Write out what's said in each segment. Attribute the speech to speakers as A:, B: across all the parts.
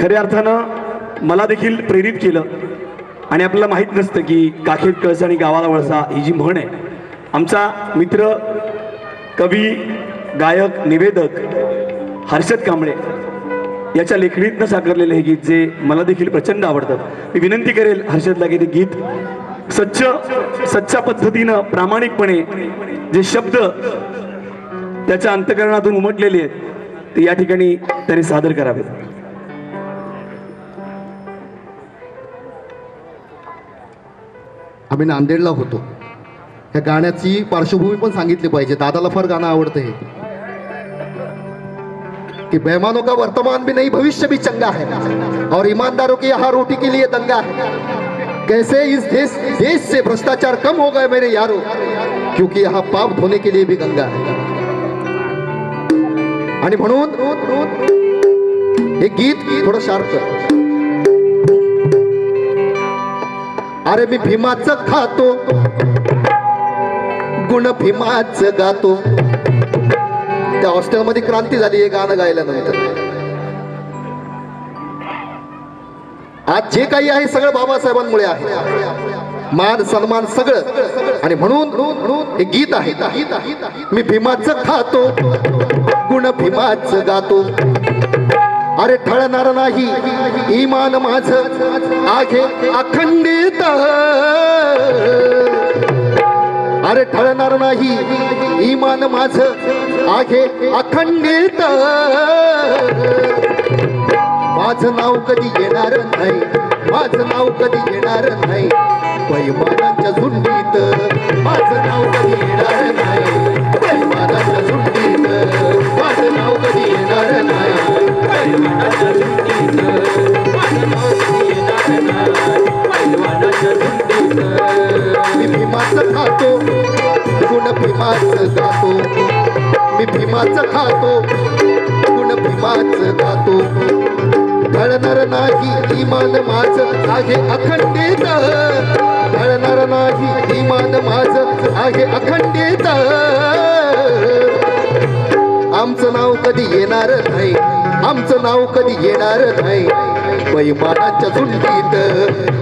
A: खऱ्या अर्थानं मला देखील प्रेरित केलं. आणि आपल्याला माहीत नसतं की काखेत कळसा आणि गावाला वळसा ही जी म्हण आहे. आमचा मित्र कवी गायक निवेदक हर्षद कांबळे याच्या लेखणीतनं साकारलेलं हे गीत जे मला देखील प्रचंड आवडतं. मी विनंती करेल हर्षदला की ते गीत सच्च सच्च्या पद्धतीनं प्रामाणिकपणे जे शब्द त्याच्या अंतकरणातून उमटलेले आहेत ते या ठिकाणी त्याने सादर करावेत.
B: आम्ही नांदेडला होतो. या गाण्याची पार्श्वभूमी पण पाहिजे. दादाला फार गाणं आवडतं हे. कि बेमानों का वर्तमान भी नहीं, भविष्य भी चंगा है. और ईमानदारों की यहाँ रोटी के लिए दंगा है. कैसे इस देश देश से भ्रष्टाचार कम हो गए मेरे यारो? क्योंकि यहाँ पाप धोने के लिए भी गंगा है. आणि हे गीत थोडं शार्प अरे मी भीमाचं खातो. गुण भीमाच गातो. त्या हॉस्टेलमध्ये क्रांती झाली हे गाणं गायल्यानंतर आज जे काही आहे सगळं बाबासाहेबांमुळे आहे. मान सन्मान सगळं. आणि म्हणून हे गीत आहे. मी भीमाचं खातो. गुण भीमाच गातो. अरे ठळणार नाही. इमान माझ आहे अखंडित. अरे ठळणार नाही. इमान माझ आहे अखंडित. माझं नाव कधी येणार नाही. माझं नाव कधी येणार नाही. बैमानांच्या झुंडीत माझं नाव कधी येणार खातो. गुण भीमाचं गातो. मी भीमाचं खातो. गुण भीमाचं गातो. घडणार नाही इमान माझ. आहे अखंडित. घडणार नाही इमान माझ. आहे अखंडित. आमचं नाव कधी येणार नाही. आमचं नाव कधी येणार नाही. बैमानाच्या झुंडीत.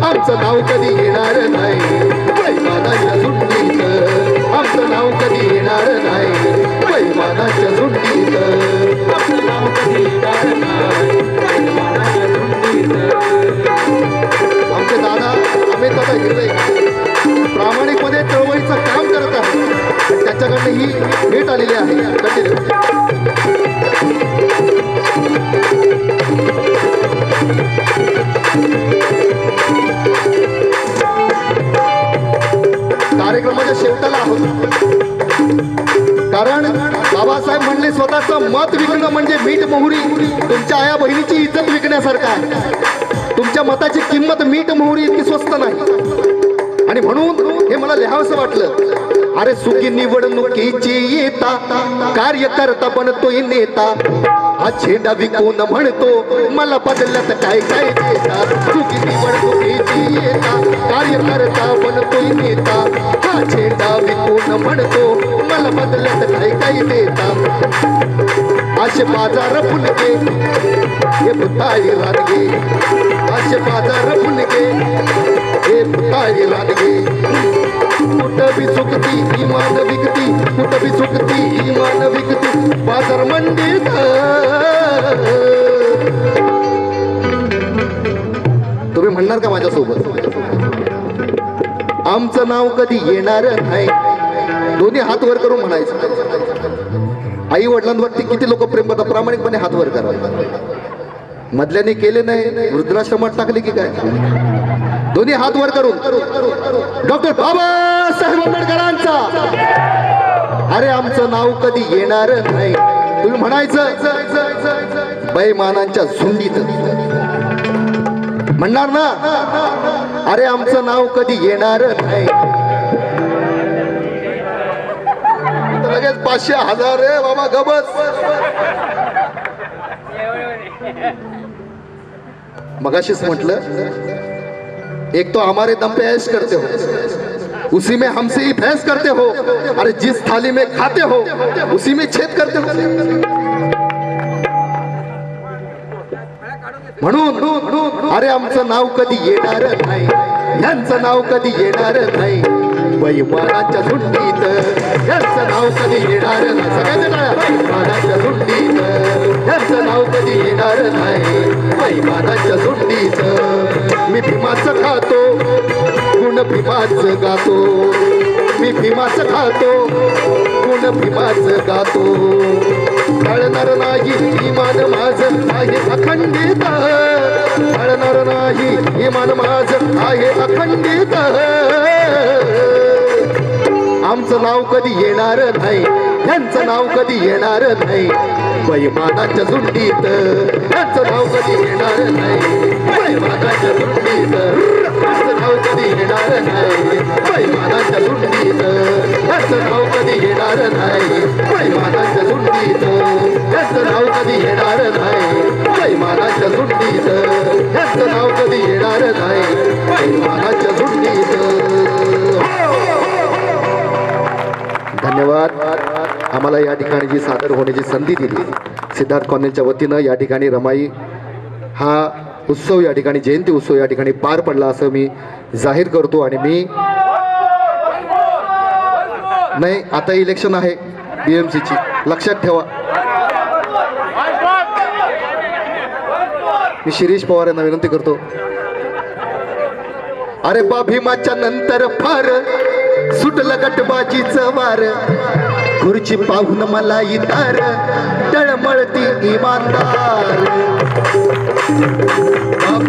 B: आमचं नाव कधी येणार नाही. बैमानाच्या झुंडीत. नाव कधी येणार नाही. पैमानाच्या झुंडीत. आपलं नाव कधी येणार नाही आमचे दादा आम्ही दादा हिरवे. प्रामाणिकपणे चळवळीचं काम करत आहे त्याच्याकडनं ही भेट आलेली आहे. कंटिन्यू कार्यक्रमाच्या शेवटाला आहोत. बाबासाहेब स्वतःचं मत विकणं म्हणजे मीठ मोहरी तुमच्या आया बहिणीची इज्जत विकण्यासारखं आहे. तुमच्या मताची किंमत मीठ मोहरी इतकी स्वस्त नाही. आणि म्हणून हे मला लिहावंसं वाटलं. अरे सुखी निवडणुकीची येता कार्यकर्ता बनतोय नेता. हा छेडा विकून म्हणतो? मला बदलत काय काय देता सुखी निवडणुकीची येता कार्यकर्ता बनतोय नेता. हा छेडा विकून म्हणतो? मला बदलत काय काय देता असे बाजार फुलके. हे भुताळी लागे असे बाजार फुलके. हे भुताळी लागे कुठं बी चुकती इमान विकती. कुठं बी चुकती इमान विकती. बाजार मंडीत तुम्ही म्हणणार का माझ्यासोबत? आमचं नाव कधी येणार नाही. दोन्ही हात वर करून म्हणायचं. आई वडिलांवरती किती लोक प्रेम करतात प्रामाणिकपणे हातवर करा मधल्याने केले नाही वृद्धाश्रमात टाकले की काय? दोन्ही हात वर करून. डॉक्टर बाबासाहेब आंबेडकरांचा. अरे आमचं नाव कधी येणार नाही. तुम्ही म्हणायचं बैमानांच्या झुंडीत. म्हणणार ना? अरे आमचं नाव कधी येणार नाही. लगेच पाचशे हजार रे बाबा गबस. मगाशीच म्हटलं एक तो हमारे दम पे ऐश करते हो उसी में हमसे ही फैस करते हो अरे जिस थाली में खाते हो उसी में छेद करते हो। म्हणून अरे आमचं नाव कधी येणार नाही यांचं नाव कधी येणार नाही बैमानाच्या सुट्टीत ह्याचं नाव कधी येणार नाही. सगळ्यांचे टाळ्या. बैमानाच्या झुंडीत. यांचं नाव कधी येणार नाही. बैमानाच्या झुंडीत. मी भीमाचं खातो. गुण भीमाचं गातो. मी भीमाचं खातो. गुण भीमाचं गातो. कळणार नाही इमान माझं. आहे अखंडित. कळणार नाही इमान माझं. आहे अखंडित. आमचं नाव कधी येणार नाही त्यांचं नाव कधी येणार नाही. बैमानाच्या सुट्टीत यांचं नाव कधी येणार नाही. बैमानाच्या सुट्टीत यांचं नाव कधी येणार नाही. बैमानाच्या सुट्टीत यांचं नाव कधी येणार नाही. बैमानाच्या सुट्टीत यांचं नाव कधी येणार नाही. बैमाना धन्यवाद. आम्हाला या ठिकाणी जी सादर होण्याची संधी दिली. सिद्धार्थ कॉलनीच्या वतीनं या ठिकाणी रमाई हा उत्सव या ठिकाणी जयंती उत्सव या ठिकाणी पार पडला असं मी जाहीर करतो आणि मी नाही आता इलेक्शन आहे बी एम सीची लक्षात ठेवा. मी शिरीष पवार यांना विनंती करतो. अरे बा भीमाच्या नंतर फार सुटलं गटबाजीचं वार. खुर्ची पाहून मला इतार तळमळती इमानदार.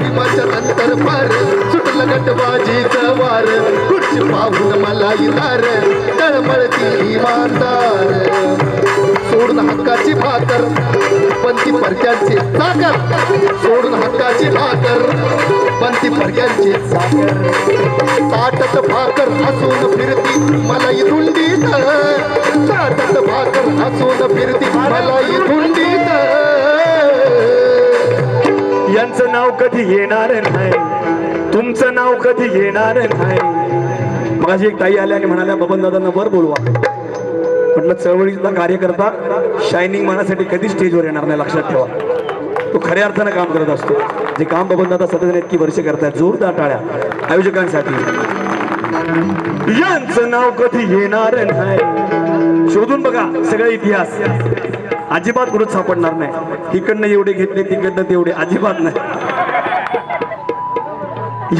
B: बा नंतर फार सुटलं गटबाजीचं वार. खुर्ची पाहून मला इतार तळमळती इमानदार. सोडून हक्काची भाकर. पंथी परक्यांची साखर. सोडून हक्काची भाकर. पंथी परक्यांची साखर. ताटत भाकर हसून फिरती मला धुंडीत. ताटत भाकर हसून फिरती मला धुंडीत.
A: यांचं नाव कधी येणार नाही. तुमचं नाव कधी येणार नाही. माझी एक ताई आल्या आणि म्हणाल्या बबन दादांना वर बोलवा. म्हटलं चळवळीतला कार्यकर्ता शायनिंग मानासाठी कधी स्टेजवर येणार नाही लक्षात ठेवा. तो खऱ्या अर्थानं काम करत असतो. जे काम बबन दादा सतत इतकी वर्ष करतात जोरदार टाळ्या. आयोजकांसाठी. यांचं नाव कधी येणार नाही. शोधून बघा सगळा इतिहास. अजिबात कुठं सापडणार नाही. इकडनं एवढे घेतले तिकडनं तेवढे. अजिबात नाही.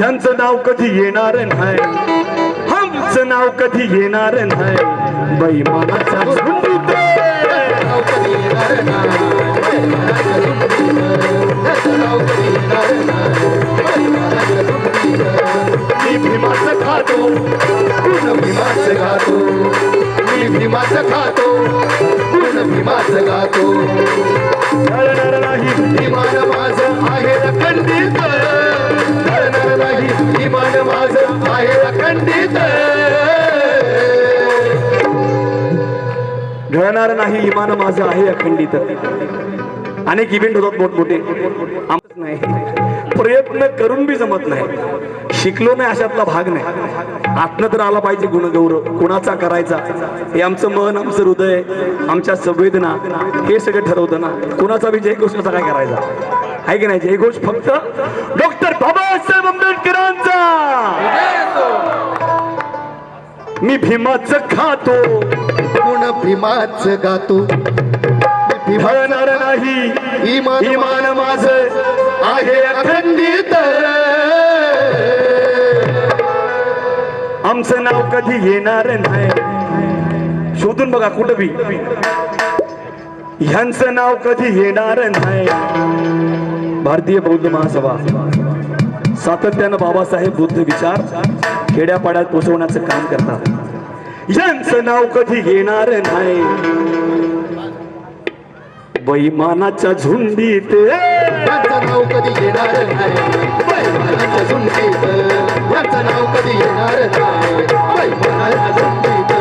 A: यांचं नाव कधी येणार नाही. आमचं नाव कधी येणार नाही. बैमानाचा झुंडीत.
B: नाव कधी येणार
A: मी भीमाचं खातो.
B: गुण भीमाचं गातो मी भीमाचं खातो. गुण भीमाचं गातो
A: कळणार नाही
B: माझं आहे अखंडित कळणार नाही माझं आहे
A: घडणार नाही इमान माझं आहे अखंडित. अनेक इव्हेंट होतात मोठमोठे. आमच नाही. प्रयत्न करून बी जमत नाही. शिकलो नाही अशातला भाग नाही. आत्म तर आला पाहिजे गुणगौरव. कुणाचा करायचा? हे आमचं मन आमचं हृदय आमच्या संवेदना हे सगळं ठरवतं ना. कुणाचा बी जयघोषणाचा काय करायचा? आहे की नाही? जयघोष फक्त डॉक्टर बाबासाहेब आंबेडकरांचा. मी भीमाचं खातो.
B: गुण भीमाचं गातो?
A: भळणार नाही.
B: इमान
A: माझं
B: आहे अखंडित.
A: आमचं नाव कधी येणार नाही. शोधून बघा कुठं बी. ह्यांचं नाव कधी येणार नाही. भारतीय बौद्ध महासभा. सातत्यानं बाबासाहेब बुद्ध विचार. खेड्यापाड्यात पोचवण्याचं काम करतात. यांचं नाव कधी येणार नाही. बैमानाच्या झुंडीत.
B: यांचं नाव कधी येणार नाही. बैमानाच्या झुंडीत. यांचं नाव कधी येणार नाही. बैमानाच्या झुंडीत.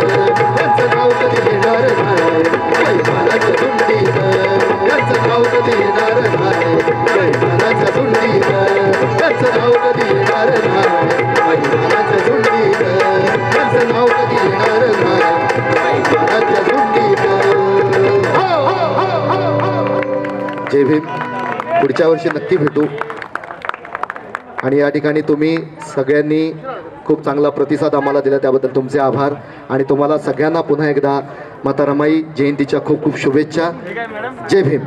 B: जय भीम. पुढच्या वर्षी नक्की भेटू. आणि या ठिकाणी तुम्ही सगळ्यांनी खूप चांगला प्रतिसाद आम्हाला दिला त्याबद्दल तुमचे आभार. आणि तुम्हाला सगळ्यांना पुन्हा एकदा माता रमाई जयंतीच्या खूप खूप शुभेच्छा. जय भीम.